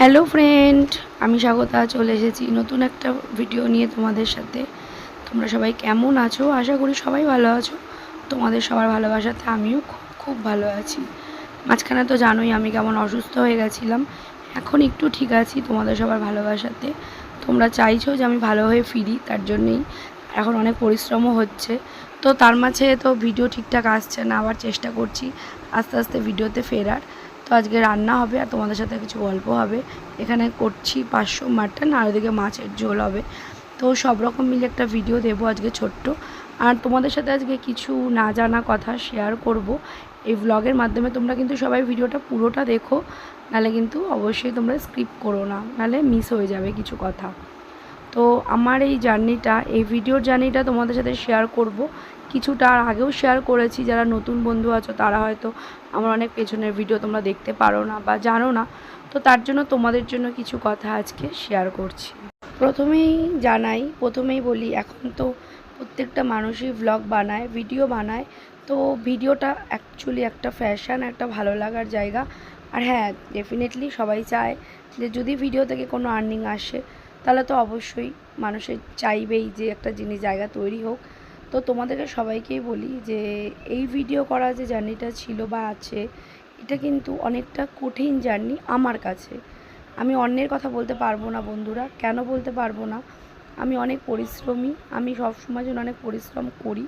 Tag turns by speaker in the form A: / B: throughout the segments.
A: Hello friend আমি স্বাগতা, চলে এসেছি নতুন একটা ভিডিও নিয়ে তোমাদের সাথে। তোমরা সবাই কেমন আছো? আশা করি সবাই ভালো আছো। তোমাদের সবার ভালোবাসাতে আমিও খুব খুব ভালো আছি। মাঝখানে তো জানোই আমি কেমন অসুস্থ হয়ে গেছিলাম। এখন একটু ঠিক আছি তোমাদের সবার ভালোবাসাতে। তোমরা চাইছো যে আমি ভালো হয়ে ফিরি, তার জন্যেই এখন অনেক পরিশ্রমও হচ্ছে। তো তার মাঝে তো ভিডিও ঠিকঠাক আসছে না, আবার চেষ্টা করছি আস্তে আস্তে ভিডিওতে ফেরার। তো আজকে রান্না হবে আর তোমাদের সাথে কিছু গল্প হবে। এখানে করছি পাঁচশো মাটন আর ওদিকে মাছের ঝোল হবে। তো সব রকম মিলে একটা ভিডিও দেবো আজকে ছোট্ট। আর তোমাদের সাথে আজকে কিছু না জানা কথা শেয়ার করব। এই ব্লগের মাধ্যমে তোমরা কিন্তু সবাই ভিডিওটা পুরোটা দেখো। নাহলে কিন্তু অবশ্যই তোমরা স্ক্রিপ্ট করো না। নাহলে মিস হয়ে যাবে কিছু কথা। তো আমার এই জার্নিটা, এই ভিডিওর জার্নিটা তোমাদের সাথে শেয়ার করব। কিছুটা আর আগেও শেয়ার করেছি, যারা নতুন বন্ধু আছো তারা হয়তো আমার অনেক পেছনের ভিডিও তোমরা দেখতে পারো না বা জানো না। তো তার জন্য তোমাদের জন্য কিছু কথা আজকে শেয়ার করছি। প্রথমেই জানাই, প্রথমেই বলি, এখন তো প্রত্যেকটা মানুষই ভ্লগ বানায় ভিডিও বানায়। তো ভিডিওটা অ্যাকচুয়ালি একটা ফ্যাশন একটা ভালো লাগার জায়গা। আর হ্যাঁ ডেফিনেটলি সবাই চায় যে যদি ভিডিও থেকে কোনো আর্নিং আসে তাহলে তো অবশ্যই মানুষের চাইবেই যে একটা জিনিস জায়গা তৈরি হোক। তো তোমাদেরকে সবাইকেই বলি যে এই ভিডিও করা যে জার্নিটা ছিল বা আছে, এটা কিন্তু অনেকটা কঠিন জার্নি আমার কাছে। আমি অন্যের কথা বলতে পারব না বন্ধুরা, কেন বলতে পারব না? আমি অনেক পরিশ্রমী, আমি সবসময় জন্য অনেক পরিশ্রম করি।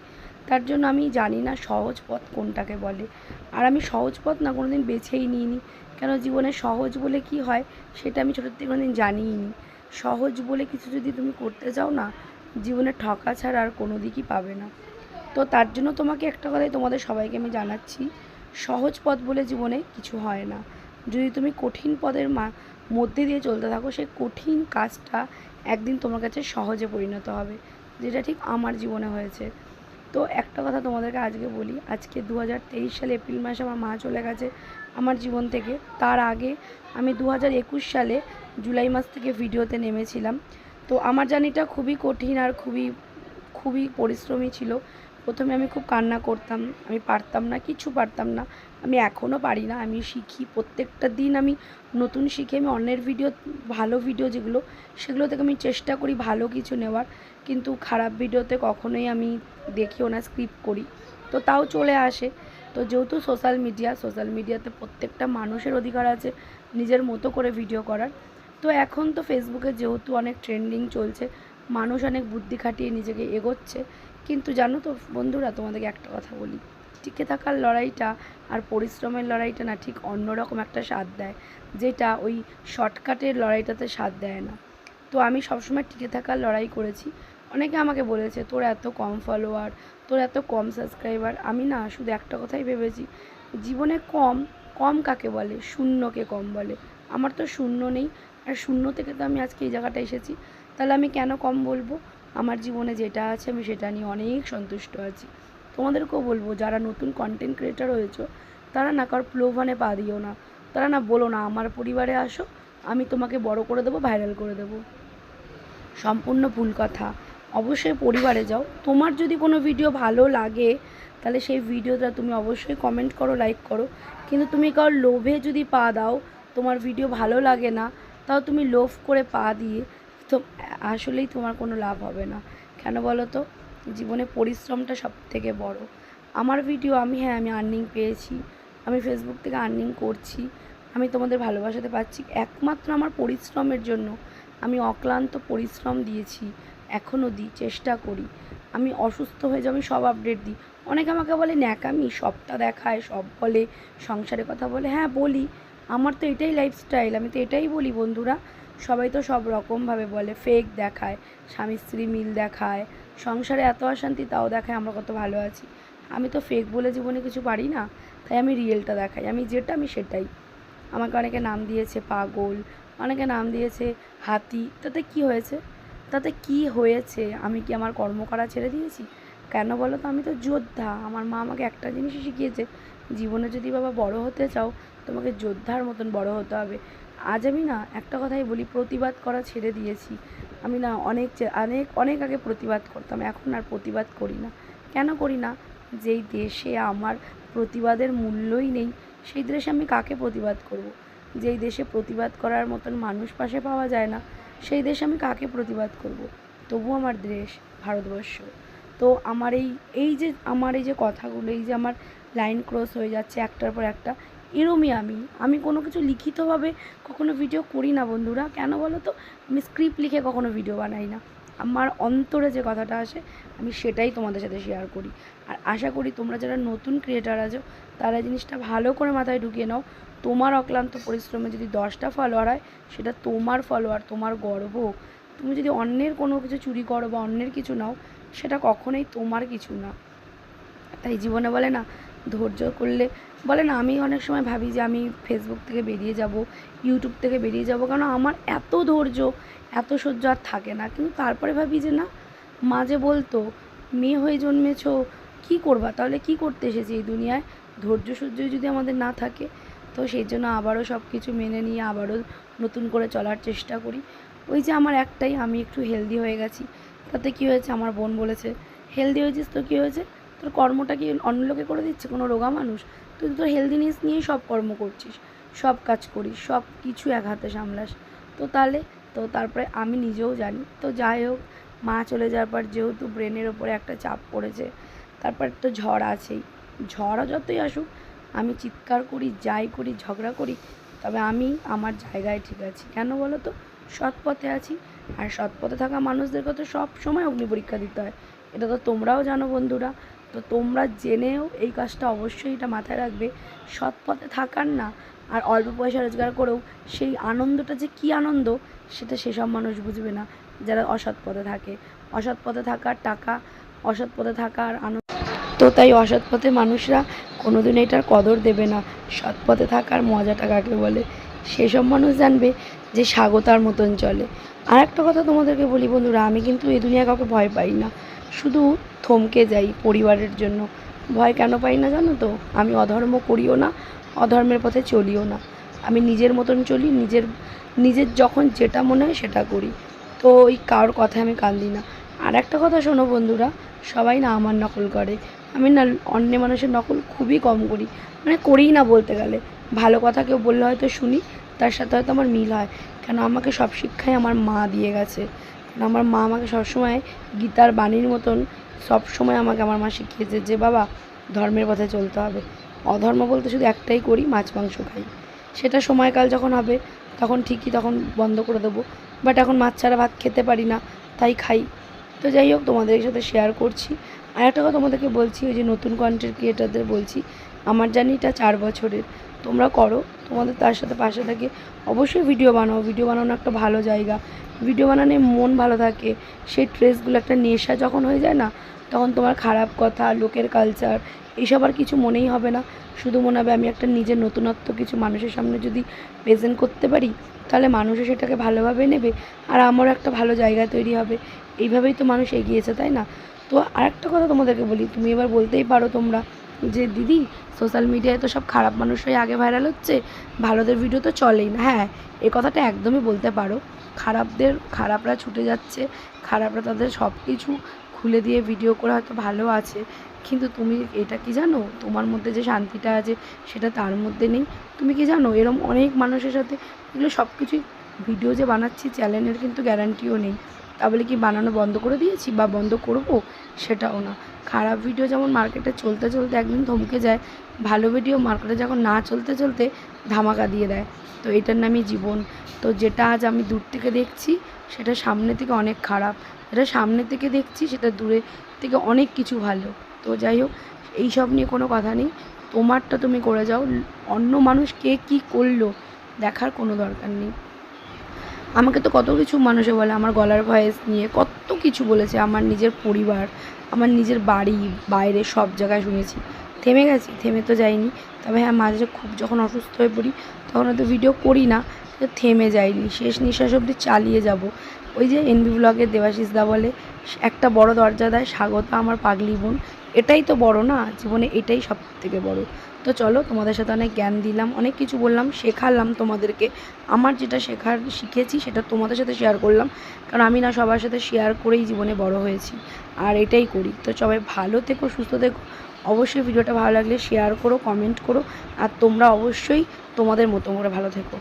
A: তার জন্য আমি জানি না সহজ পথ কোনটাকে বলে। আর আমি সহজ পথ না কোনোদিন বেছেই নিইনি। কেন? জীবনে সহজ বলে কি হয়? সেটা আমি ছোটোর থেকে কোনোদিন জানিই নি সহজ বলে কিছু যদি তুমি করতে চাও না, জীবনে ঠকা ছাড়া আর কোনো দিকই পাবে না। তো তার জন্য তোমাকে একটা কথাই তোমাদের সবাইকে আমি জানাচ্ছি, সহজ পথ বলে জীবনে কিছু হয় না। যদি তুমি কঠিন পদের মা, মধ্যে দিয়ে চলতে থাকো, সেই কঠিন কাজটা একদিন তোমার কাছে সহজে পরিণত হবে, যেটা ঠিক আমার জীবনে হয়েছে। তো একটা কথা তোমাদেরকে আজকে বলি, আজকে দু হাজার তেইশ সালে এপ্রিল মাসে আমার মা চলে গেছে আমার জীবন থেকে। তার আগে আমি দু হাজার একুশ সালে জুলাই মাস থেকে ভিডিওতে নেমেছিলাম। তো আমার জার্নিটা খুবই কঠিন আর খুবই খুবই পরিশ্রমী ছিল। প্রথমে আমি খুব কান্না করতাম, আমি পারতাম না, কিছু পারতাম না। আমি এখনও পারি না, আমি শিখি। প্রত্যেকটা দিন আমি নতুন শিখে আমি অন্যের ভিডিও, ভালো ভিডিও যেগুলো, সেগুলো থেকে আমি চেষ্টা করি ভালো কিছু নেওয়ার। কিন্তু খারাপ ভিডিওতে কখনোই আমি দেখিও না স্ক্রিপ্ট করি। তো তাও চলে আসে। তো যেহেতু সোশ্যাল মিডিয়া, সোশ্যাল মিডিয়াতে প্রত্যেকটা মানুষের অধিকার আছে নিজের মতো করে ভিডিও করার। তো এখন তো ফেসবুকে যেহেতু অনেক ট্রেন্ডিং চলছে, মানুষ অনেক বুদ্ধি খাটিয়ে নিজেকে এগোচ্ছে। কিন্তু জানো তো বন্ধুরা, তোমাদেরকে একটা কথা বলি। টিকে থাকার লড়াইটা আর পরিশ্রমের লড়াইটা না ঠিক অন্যরকম একটা স্বাদ দেয়, যেটা ওই শর্টকাটের লড়াইটাতে স্বাদ দেয় না। তো আমি সবসময় টিকে থাকার লড়াই করেছি। অনেকে আমাকে বলেছে, তোর এত কম ফলোয়ার তোর এত কম সাবস্ক্রাইবার আমি না শুধু একটা কথাই ভেবেছি, জীবনে কম কম কাকে বলে? শূন্যকে কম বলে। আমার তো শূন্য নেই, আর শূন্য থেকে তো আমি আজকে এই জায়গাটা এসেছি। তাহলে আমি কেন কম বলব? আমার জীবনে যেটা আছে আমি সেটা নিয়ে অনেক সন্তুষ্ট আছি। তোমাদেরকেও বলব, যারা নতুন কন্টেন্ট ক্রিয়েটার হয়েছো, তারা না কার প্রলোভনে পা দিও না। তারা না বলো না, আমার পরিবারে আসো, আমি তোমাকে বড় করে দেবো ভাইরাল করে দেবো। সম্পূর্ণ ভুল কথা। অবশ্যই পরিবারে যাও। তোমার যদি কোনো ভিডিও ভালো লাগে, তাহলে সেই ভিডিওটা তুমি অবশ্যই কমেন্ট করো লাইক করো। কিন্তু তুমি কারোর লোভে যদি পা দাও, তোমার ভিডিও ভালো লাগে না, তাও তুমি লোভ করে পা দিয়ে তো আসলেই তোমার কোনো লাভ হবে না। কেন বলো তো? জীবনে পরিশ্রমটা সব থেকে বড়। আমার ভিডিও আমি হ্যাঁ আমি আর্নিং পেয়েছি। আমি ফেসবুক থেকে আর্নিং করছি। আমি তোমাদের ভালোবাসাতে পাচ্ছি। একমাত্র আমার পরিশ্রমের জন্য আমি অক্লান্ত পরিশ্রম দিয়েছি। এখনও দিই, চেষ্টা করি। আমি অসুস্থ হয়ে যাও আমি সব আপডেট দিই। অনেকে আমাকে বলে ন্যাকামি সবটা দেখায় সব বলে, সংসারের কথা বলে। হ্যাঁ বলি। আমার তো এটাই লাইফস্টাইল আমি তো এটাই বলি বন্ধুরা। সবাই তো সব রকমভাবে বলে ফেক দেখায়, স্বামী স্ত্রী মিল দেখায়, সংসারে এত অশান্তি তাও দেখায়, আমরা কত ভালো আছি। আমি তো ফেক বলে জীবনে কিছু পারি না, তাই আমি রিয়েলটা দেখাই, আমি যেটা, আমি সেটাই। আমাকে অনেকে নাম দিয়েছে পাগল, অনেকে নাম দিয়েছে হাতি, তাতে কি হয়েছে? তাতে কি হয়েছে? আমি কি আমার কর্ম করা ছেড়ে দিয়েছি? কেন বলো তো, আমি তো যোদ্ধা, আমার মা আমাকে একটা জিনিসই শিখিয়েছে, জীবনে যদি বাবা বড় হতে চাও, তোমাকে যোদ্ধার মতন বড় হতে হবে। আজ আমি না একটা কথাই বলি, প্রতিবাদ করা ছেড়ে দিয়েছি। আমি না অনেক অনেক অনেক আগে প্রতিবাদ করতাম, এখন আর প্রতিবাদ করি না। কেন করি না? যেই দেশে আমার প্রতিবাদের মূল্যই নেই, সেই দেশে আমি কাকে প্রতিবাদ করব। যেই দেশে প্রতিবাদ করার মতন মানুষ পাশে পাওয়া যায় না, সেই দেশে আমি কাকে প্রতিবাদ করব? তবু আমার দেশ, ভারতবর্ষ। তো আমার এই এই যে, আমার এই যে কথাগুলো, এই যে আমার লাইন ক্রস হয়ে যাচ্ছে একটার পর একটা এরমই আমি। আমি কোনো কিছু লিখিতভাবে কখনো ভিডিও করি না বন্ধুরা। কেন বলো তো আমি স্ক্রিপ্ট লিখে কখনো ভিডিও বানাই না। আমার অন্তরে যে কথাটা আসে, আমি সেটাই তোমাদের সাথে শেয়ার করি। আর আশা করি তোমরা যারা নতুন ক্রিয়েটার আছো, তারা জিনিসটা ভালো করে মাথায় ঢুকিয়ে নাও। তোমার অক্লান্ত পরিশ্রমে যদি দশটা ফলোয়ার হয়, সেটা তোমার ফলোয়ার তোমার গর্ব। তুমি যদি অন্যের কোনো কিছু চুরি করো বা অন্যের কিছু নাও, সেটা কখনোই তোমার কিছু না। তাই জীবনে বলে না ধৈর্য করলে, বলে না, আমি অনেক সময় ভাবি যে আমি ফেসবুক থেকে বেরিয়ে যাব ইউটিউব থেকে বেরিয়ে যাব কারণ আমার এত ধৈর্য, এত সহ্য আর থাকে না। কিন্তু তারপরে ভাবি যে না মাঝে বলতো, মেয়ে হয়ে জন্মেছ, কি করবা? তাহলে কি করতে এসেছি এই দুনিয়ায়? ধৈর্য সহ্য যদি আমাদের না থাকে, তো সেই জন্য আবারও সব কিছু মেনে নিয়ে আবারও নতুন করে চলার চেষ্টা করি। ওই যে আমার একটাই, আমি একটু হেলদি হয়ে গেছি। তাতে কী হয়েছে? আমার বোন বলেছে হেলদি হয়েছিস তো? কী হয়েছে? তোর কর্মটা কি অন্য লোকে করে দিচ্ছে? কোনো রোগা মানুষ? তুই তোর হেলদিনেস নিয়েই সব কর্ম করছিস। সব কাজ করিস, সব কিছু এক হাতে সামলাস। তো তাহলে, তো তারপরে আমি নিজেও জানি। তো যাই হোক, মা চলে যাওয়ার পর যেহেতু ব্রেনের ওপরে একটা চাপ পড়েছে, তারপর তো ঝড় আছেই। ঝড়ও যতই আসুক, আমি চিৎকার করি, যাই করি, ঝগড়া করি, তবে আমি আমার জায়গায় ঠিক আছি। কেন বলো তো? সৎ পথে আছি। আর সৎ পথে থাকা মানুষদেরকে তো সব সময় অগ্নি পরীক্ষা দিতে হয়। এটা তো তোমরাও জানো বন্ধুরা। তো তোমরা জেনেও এই কাজটা অবশ্যই এটা মাথায় রাখবে। সৎ পথে থাকার না, আর অল্প পয়সা রোজগার করেও সেই আনন্দটা যে কী আনন্দ, সেটা সেসব মানুষ বুঝবে না, যারা অসৎ পথে থাকে। অসৎ পথে থাকার টাকা, অসৎ পথে থাকার আনন্দ। তো তাই অসৎ পথে মানুষরা কোনোদিন এটার কদর দেবে না। সৎ পথে থাকার মজাটা কাকে বলে? সেসব মানুষ জানবে যে স্বাগতার মতন চলে। আর একটা কথা তোমাদেরকে বলি বন্ধুরা, আমি কিন্তু এই দুনিয়া কাউকে ভয় পাই না। শুধু থমকে যাই পরিবারের জন্য। ভয় কেন পাই না জানো তো? আমি অধর্ম করিও না, অধর্মের পথে চলিও না। আমি নিজের মতন চলি, নিজের নিজের যখন যেটা মনে হয় সেটা করি। তো ওই কারোর কথায় আমি কান দিই না। আর একটা কথা শোনো বন্ধুরা, সবাই না আমার নকল করে। আমি না অন্য মানুষের নকল খুবই কম করি। মানে করিই না বলতে গেলে। ভালো কথা কেউ বললে হয়তো শুনি, তার সাথে হয়তো আমার মিল হয়। কেন আমাকে সব শিক্ষাই আমার মা দিয়ে গেছে। আমার মা আমাকে সবসময় গীতার বাণীর মতন সব সময় আমাকে, আমার মা শিখিয়েছে যে, বাবা, ধর্মের পথে চলতে হবে। অধর্ম বলতে শুধু একটাই করি, মাছ, মাংস খাই। সেটা সময়কাল যখন হবে, তখন ঠিকই তখন বন্ধ করে দেবো। বাট এখন মাছ ছাড়া ভাত খেতে পারি না, তাই খাই। তো যাই হোক, তোমাদের সাথে শেয়ার করছি। আর একটা কথা তোমাদেরকে বলছি, ওই যে নতুন কন্টেন্ট ক্রিয়েটারদের বলছি, আমার জানি এটা চার বছরের। তোমরা করো। তোমাদের তার সাথে পাশে থাকে অবশ্যই ভিডিও বানাও। ভিডিও বানানো একটা ভালো জায়গা। ভিডিও বানানে মন ভালো থাকে। সেই ট্রেসগুলো একটা নেশা যখন হয়ে যায় না, তখন তোমার খারাপ কথা, লোকের কালচার এইসব আর কিছু মনেই হবে না। শুধু মনে হবে আমি একটা নিজের নতুনত্ব কিছু মানুষের সামনে যদি প্রেজেন্ট করতে পারি, তাহলে মানুষও সেটাকে ভালোভাবে নেবে আর আমারও একটা ভালো জায়গা তৈরি হবে। এইভাবেই তো মানুষ এগিয়েছে, তাই না? তো আরেকটা কথা তোমাদেরকে বলি, তুমি এবার বলতেই পারো তোমরা যে দিদি সোশ্যাল মিডিয়ায় তো সব খারাপ মানুষরাই আগে ভাইরাল হচ্ছে, ভালোদের ভিডিও তো চলেই না। হ্যাঁ এ কথাটা একদমই বলতে পারো। খারাপদের, খারাপরা ছুটে যাচ্ছে, খারাপরা তাদের সব কিছু খুলে দিয়ে ভিডিও করে হয়তো ভালো আছে। কিন্তু তুমি এটা কি জানো? তোমার মধ্যে যে শান্তিটা আছে, সেটা তার মধ্যে নেই। তুমি কি জানো? এরম অনেক মানুষের সাথে এগুলো সব কিছুই ভিডিও যে বানাচ্ছি চ্যানেলের কিন্তু গ্যারান্টিও নেই। তা বলে কি বানানো বন্ধ করে দিয়েছি বা বন্ধ করব? সেটাও না। খারাপ ভিডিও যেমন মার্কেটে চলতে চলতে একদিন থমকে যায়, ভালো ভিডিও মার্কেটে যখন না চলতে চলতে ধামাকা দিয়ে দেয়। তো এটার নামই জীবন। তো যেটা আজ আমি দূর থেকে দেখছি, সেটা সামনে থেকে অনেক খারাপ। যেটা সামনে থেকে দেখছি, সেটা দূরে থেকে অনেক কিছু ভালো। তো যাই হোক এইসব নিয়ে কোনো কথা নেই। তোমারটা তুমি করে যাও। অন্য মানুষ কে কী করল, দেখার কোনো দরকার নেই। আমাকে তো কত কিছু মানুষে বলে, আমার গলার ভয়েস নিয়ে কত কিছু বলেছে আমার নিজের পরিবার। আমার নিজের বাড়ি, বাইরে সব জায়গায় শুনেছি। থেমে গেছি, থেমে তো যাইনি। তবে হ্যাঁ মাঝে খুব যখন অসুস্থ হয়ে পড়ি, তখন হয়তো ভিডিও করি না থেমে যাইনি। শেষ নিঃশ্বাস অবধি চালিয়ে যাব। ওই যে এনবি ব্লগের দেবাশিস দা বলে, একটা বড় দরজা দেয়, স্বাগত আমার পাগলি বোন। এটাই তো বড় না? জীবনে এটাই সব থেকে বড়। তো চলো, তোমাদের সাথে অনেক জ্ঞান দিলাম, অনেক কিছু বললাম, শেখালাম তোমাদেরকে। আমার যেটা শেখার শিখেছি, সেটা তোমাদের সাথে শেয়ার করলাম। কারণ আমি না সবার সাথে শেয়ার করেই জীবনে বড় হয়েছি, আর এটাই করি। তো সবাই ভালো থেকো, সুস্থ থেকো। অবশ্যই ভিডিওটা ভালো লাগলে শেয়ার করো কমেন্ট করো, আর তোমরা অবশ্যই তোমাদের মতো করে ভালো থেকো।